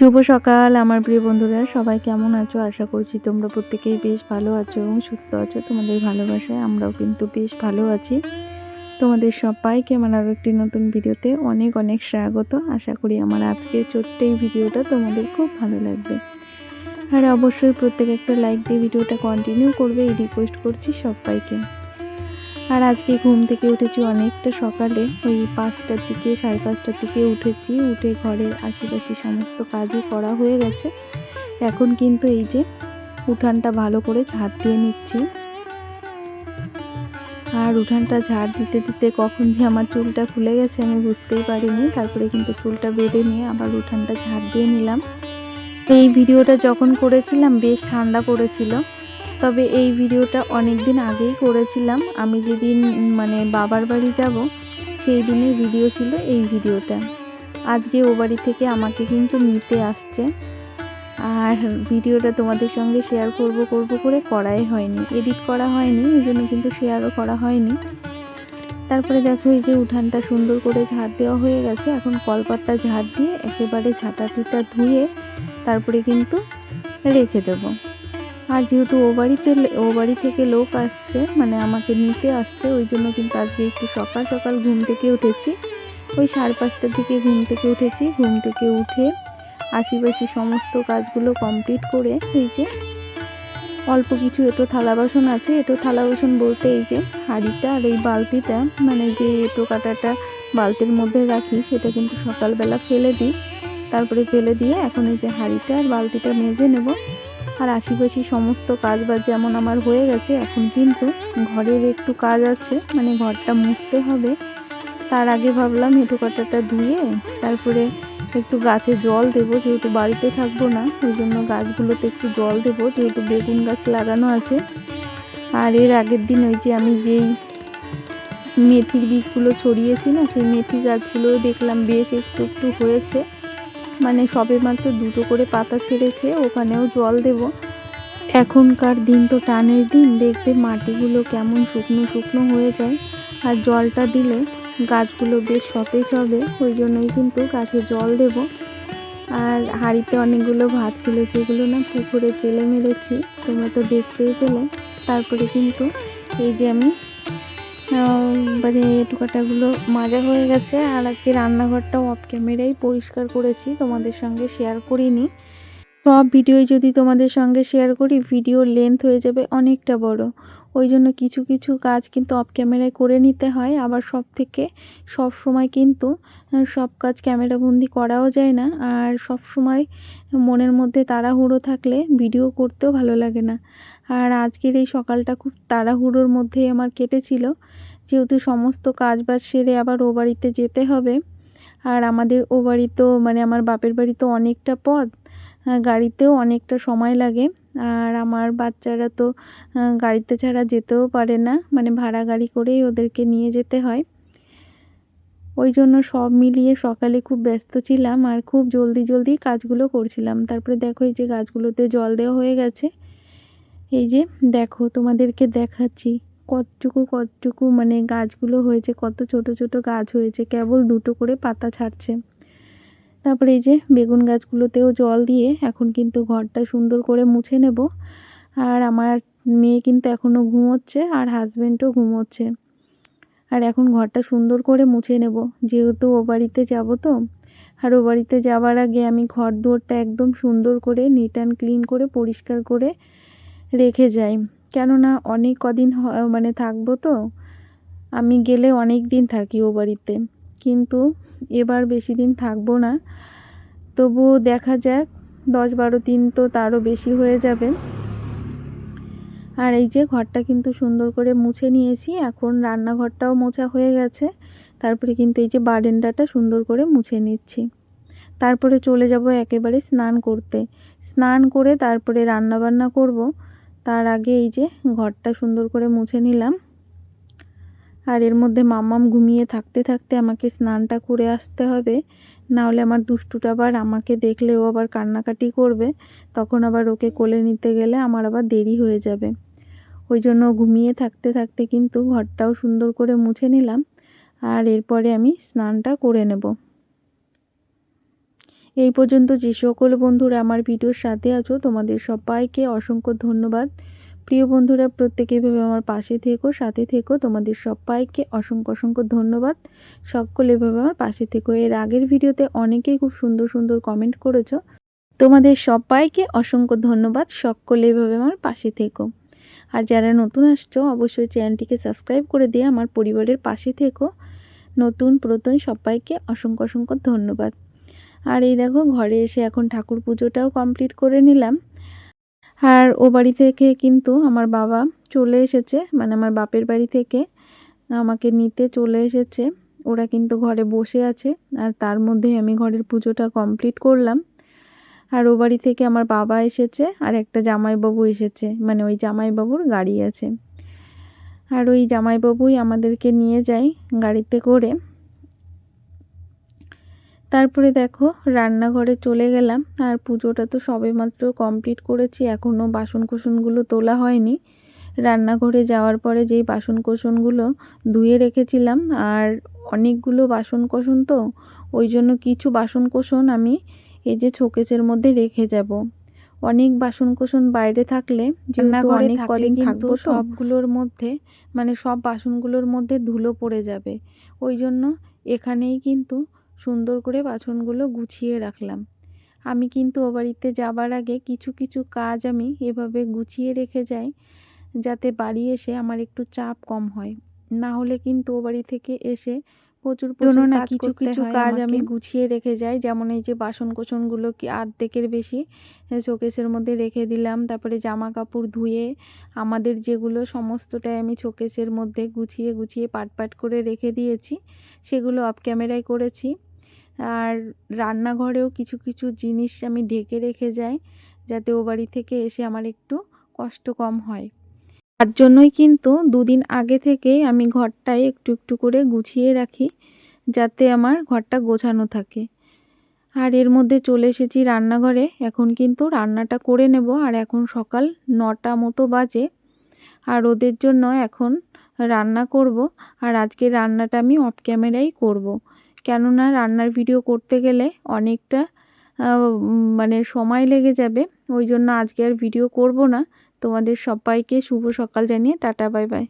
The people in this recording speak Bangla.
শুভ সকাল, আমার প্রিয় বন্ধুরা। সবাই কেমন আছো? আশা করছি তোমরা প্রত্যেকেই বেশ ভালো আছো এবং সুস্থ আছো। তোমাদের ভালোবাসায় আমরাও কিন্তু বেশ ভালো আছি। তোমাদের সবাইকে আমার আরও একটি নতুন ভিডিওতে অনেক অনেক স্বাগত। আশা করি আমার আজকের ছোট্ট এই ভিডিওটা তোমাদের খুব ভালো লাগবে। আর অবশ্যই প্রত্যেক একটা লাইক দিয়ে ভিডিওটা কন্টিনিউ করবে, এই রিকোয়েস্ট করছি সবাইকে। আর আজকে ঘুম থেকে উঠেছি অনেকটা সকালে। ওই পাঁচটার দিকে, সাড়ে পাঁচটার দিকে উঠেছি। উঠে ঘরের আশেপাশে সমস্ত কাজই করা হয়ে গেছে। এখন কিন্তু এই যে উঠানটা ভালো করে ঝাড় দিয়ে নিচ্ছি। আর উঠানটা ঝাড় দিতে দিতে কখন যে আমার চুলটা খুলে গেছে আমি বুঝতেই পারিনি। তারপরে কিন্তু চুলটা বেঁধে নিয়ে আবার উঠানটা ঝাড় দিয়ে নিলাম। এই ভিডিওটা যখন করেছিলাম, বেশ ঠান্ডা পড়েছিল। তবে এই ভিডিওটা অনেক দিন আগেই করেছিলাম। আমি যেদিন মানে বাবার বাড়ি যাব, সেই দিনের ভিডিও ছিল এই ভিডিওটা। আজকে ও বাড়ি থেকে আমাকে কিন্তু নিতে আসছে। আর ভিডিওটা তোমাদের সঙ্গে শেয়ার করব করব করে করাই হয়নি। এডিট করা হয়নি ওই জন্য কিন্তু শেয়ারও করা হয়নি। তারপরে দেখো এই যে উঠানটা সুন্দর করে ঝাড় দেওয়া হয়ে গেছে। এখন কলপাটটা ঝাড় দিয়ে একেবারে ঝাঁটা ঝাঁটাটিটা ধুয়ে তারপরে কিন্তু রেখে দেবো। আর যেহেতু ও বাড়িতে ও বাড়ি থেকে লোক আসছে মানে আমাকে নিতে আসছে, ওই জন্য কিন্তু আজকে একটু সকাল সকাল ঘুম থেকে উঠেছি। ওই সাড়ে পাঁচটার দিকে ঘুম থেকে উঠেছি। ঘুম থেকে উঠে আশিপাশি সমস্ত কাজগুলো কমপ্লিট করে এই যে অল্প কিছু এটো থালা বাসন আছে। এটো থালা বাসন বলতে এই যে হাঁড়িটা আর এই বালতিটা মানে যে এটো কাটাটা বালতির মধ্যে রাখি, সেটা কিন্তু সকালবেলা ফেলে দিই। তারপরে ফেলে দিয়ে এখন এই যে হাঁড়িটা আর বালতিটা মেজে নেব। আর আশিপাশি সমস্ত কাজ বাজ যেমন আমার হয়ে গেছে, এখন কিন্তু ঘরের একটু কাজ আছে মানে ঘরটা মুছতে হবে। তার আগে ভাবলাম হেঁটু কাটাটা ধুয়ে তারপরে একটু গাছে জল দেবো, যেহেতু বাড়িতে থাকব না, ওই জন্য গাছগুলোতে একটু জল দেবো, যেহেতু বেগুন গাছ লাগানো আছে। আর এর আগের দিন ওই যে আমি যেই মেথির বীজগুলো ছড়িয়েছি না, সেই মেথি গাছগুলো দেখলাম বেশ একটু একটু হয়েছে। মানে সবে মাত্র দুটো করে পাতা ছেড়েছে, ওখানেও জল দেব। এখনকার দিন তো টানের দিন, দেখবে মাটিগুলো কেমন শুকনো শুকনো হয়ে যায়। আর জলটা দিলে গাছগুলো বেশ সতেজ হবে, ওই জন্যই কিন্তু গাছে জল দেব। আর হাঁড়িতে অনেকগুলো ভাত ছিল, সেগুলো না পুকুরে চেলে মেরেছি, তোমরা তো দেখতেই পেলে। তারপরে কিন্তু এই যে আমি মানে টুকাটাগুলো মাজা হয়ে গেছে। আর আজকে রান্নাঘরটাও অফ ক্যামেরাই পরিষ্কার করেছি, তোমাদের সঙ্গে শেয়ার করিনি। সব ভিডিওই যদি তোমাদের সঙ্গে শেয়ার করি ভিডিওর লেন্থ হয়ে যাবে অনেকটা বড়। ওই জন্য কিছু কিছু কাজ কিন্তু অফ ক্যামেরায় করে নিতে হয়। আবার সব থেকে সব সময় কিন্তু সব কাজ ক্যামেরাবন্দি করাও যায় না। আর সব সময় মনের মধ্যে তাড়াহুড়ো থাকলে ভিডিও করতেও ভালো লাগে না। আর আজকের এই সকালটা খুব তাড়াহুড়োর মধ্যেই আমার কেটেছিল। যেহেতু সমস্ত কাজ বাজ সেরে আবার ও বাড়িতে যেতে হবে আর আমাদের ও বাড়ি তো মানে আমার বাপের বাড়ি তো অনেকটা পথ গাড়িতেও অনেকটা সময় লাগে। আর আমার বাচ্চারা তো গাড়িতে ছাড়া যেতেও পারে না মানে ভাড়া গাড়ি করেই ওদেরকে নিয়ে যেতে হয়। ওই জন্য সব মিলিয়ে সকালে খুব ব্যস্ত ছিলাম আর খুব জলদি জলদি কাজগুলো করছিলাম। তারপরে দেখো এই যে গাছগুলোতে জল দেওয়া হয়ে গেছে। এই যে দেখো তোমাদেরকে দেখাচ্ছি। কতটুকু কতটুকু মানে গাছগুলো হয়েছে, কত ছোট ছোট গাছ হয়েছে, কেবল দুটো করে পাতা ছাড়ছে। তারপরে এই যে বেগুন গাছগুলোতেও জল দিয়ে এখন কিন্তু ঘরটা সুন্দর করে মুছে নেব। আর আমার মেয়ে কিন্তু এখনও ঘুমোচ্ছে আর হাজব্যান্ডও ঘুমোচ্ছে। আর এখন ঘরটা সুন্দর করে মুছে নেব। যেহেতু ও বাড়িতে যাব তো, আর ও বাড়িতে যাওয়ার আগে আমি ঘর দুয়ারটা একদম সুন্দর করে নিট অ্যান্ড ক্লিন করে, পরিষ্কার করে রেখে যাই। কেননা অনেক কদিন মানে থাকব তো, আমি গেলে অনেক দিন থাকি ও বাড়িতে। কিন্তু এবার বেশি দিন থাকব না। তবু দেখা যাক, দশ বারো দিন তো তারও বেশি হয়ে যাবে। আর এই যে ঘরটা কিন্তু সুন্দর করে মুছে নিয়েছি, এখন রান্নাঘরটাও মোছা হয়ে গেছে। তারপরে কিন্তু এই যে বারেন্ডাটা সুন্দর করে মুছে নিচ্ছি। তারপরে চলে যাব একেবারে স্নান করতে। স্নান করে তারপরে রান্না বান্না করব। তার আগে এই যে ঘরটা সুন্দর করে মুছে নিলাম। আর এর মধ্যে মাম্মাম ঘুমিয়ে থাকতে থাকতে আমাকে স্নানটা করে আসতে হবে। না হলে আমার দুষ্টুটা আবার আমাকে দেখলে ও আবার কান্নাকাটি করবে। তখন আবার ওকে কোলে নিতে গেলে আমার আবার দেরি হয়ে যাবে। ওই জন্য ঘুমিয়ে থাকতে থাকতে কিন্তু ঘরটাও সুন্দর করে মুছে নিলাম। আর এরপরে আমি স্নানটা করে নেব। এই পর্যন্ত যে সকল বন্ধুরা আমার ভিডিওর সাথে আছো, তোমাদের সবাইকে অসংখ্য ধন্যবাদ। প্রিয় বন্ধুরা, প্রত্যেকে এভাবে আমার পাশে থেকো, সাথে থেকো। তোমাদের সবাইকে অসংখ্য অসংখ্য ধন্যবাদ। সকল এভাবে আমার পাশে থেকো। এর আগের ভিডিওতে অনেকেই খুব সুন্দর সুন্দর কমেন্ট করেছ। তোমাদের সবাইকে অসংখ্য ধন্যবাদ। সকলে এভাবে আমার পাশে থেকো। আর যারা নতুন আসছো, অবশ্যই চ্যানেলটিকে সাবস্ক্রাইব করে দিয়ে আমার পরিবারের পাশে থেকো। নতুন, পুরাতন সবাইকে অসংখ্য অসংখ্য ধন্যবাদ। আর এই দেখো, ঘরে এসে এখন ঠাকুর পুজোটাও কমপ্লিট করে নিলাম। আর ও বাড়ি থেকে কিন্তু আমার বাবা চলে এসেছে মানে আমার বাপের বাড়ি থেকে আমাকে নিতে চলে এসেছে। ওরা কিন্তু ঘরে বসে আছে আর তার মধ্যে আমি ঘরের পুজোটা কমপ্লিট করলাম। আর ও বাড়ি থেকে আমার বাবা এসেছে আর একটা জামাইবাবু এসেছে মানে ওই জামাইবাবুর গাড়ি আছে। আর ওই জামাইবাবুই আমাদেরকে নিয়ে যায় গাড়িতে করে। তারপরে দেখো রান্নাঘরে চলে গেলাম। আর পুজোটা তো সবেমাত্র কমপ্লিট করেছি এখনও বাসন কোসনগুলো তোলা হয়নি। রান্নাঘরে যাওয়ার পরে যেই বাসন কোসনগুলো ধুয়ে রেখেছিলাম আর অনেকগুলো বাসন কোসন তো ওই জন্য কিছু বাসন কোসন আমি এই যে শোকেসের মধ্যে রেখে যাব। অনেক বাসন কোসন বাইরে থাকলে অনেক কদিন থাকব সবগুলোর মধ্যে মানে সব বাসনগুলোর মধ্যে ধুলো পড়ে যাবে। ওই জন্য এখানেই কিন্তু সুন্দর করে বাসনগুলো গুছিয়ে রাখলাম। আমি কিন্তু ও বাড়িতে যাবার আগে কিছু কিছু কাজ আমি এভাবে গুছিয়ে রেখে যাই যাতে বাড়ি এসে আমার একটু চাপ কম হয়। না হলে কিন্তু ও বাড়ি থেকে এসে প্রচুর প্রচুর না কিছু কিছু কাজ আমি গুছিয়ে রেখে যাই যেমন এই যে বাসন কোসনগুলো কি আর্ধেকের বেশি শোকেসের মধ্যে রেখে দিলাম তারপরে জামা কাপড় ধুয়ে আমাদের যেগুলো সমস্তটাই আমি শোকেসের মধ্যে গুছিয়ে গুছিয়ে পাট পাট করে রেখে দিয়েছি সেগুলো অফ ক্যামেরায় করেছি। আর রান্নাঘরেও কিছু কিছু জিনিস আমি ঢেকে রেখে যাই যাতে ও বাড়ি থেকে এসে আমার একটু কষ্ট কম হয়। তার জন্যই কিন্তু দুদিন আগে থেকে আমি ঘরটায় একটু একটু করে গুছিয়ে রাখি যাতে আমার ঘরটা গোছানো থাকে। আর এর মধ্যে চলে এসেছি রান্নাঘরে। এখন কিন্তু রান্নাটা করে নেব। আর এখন সকাল নটা মতো বাজে। আর ওদের জন্য এখন রান্না করব। আর আজকে রান্নাটা আমি অফ ক্যামেরাই করব। কেননা রান্নার ভিডিও করতে গেলে অনেকটা মানে সময় লেগে যাবে। ওই জন্য আজকে আর ভিডিও করব না। তোমাদের সবাইকে শুভ সকাল জানিয়ে, টাটা, বাই বাই।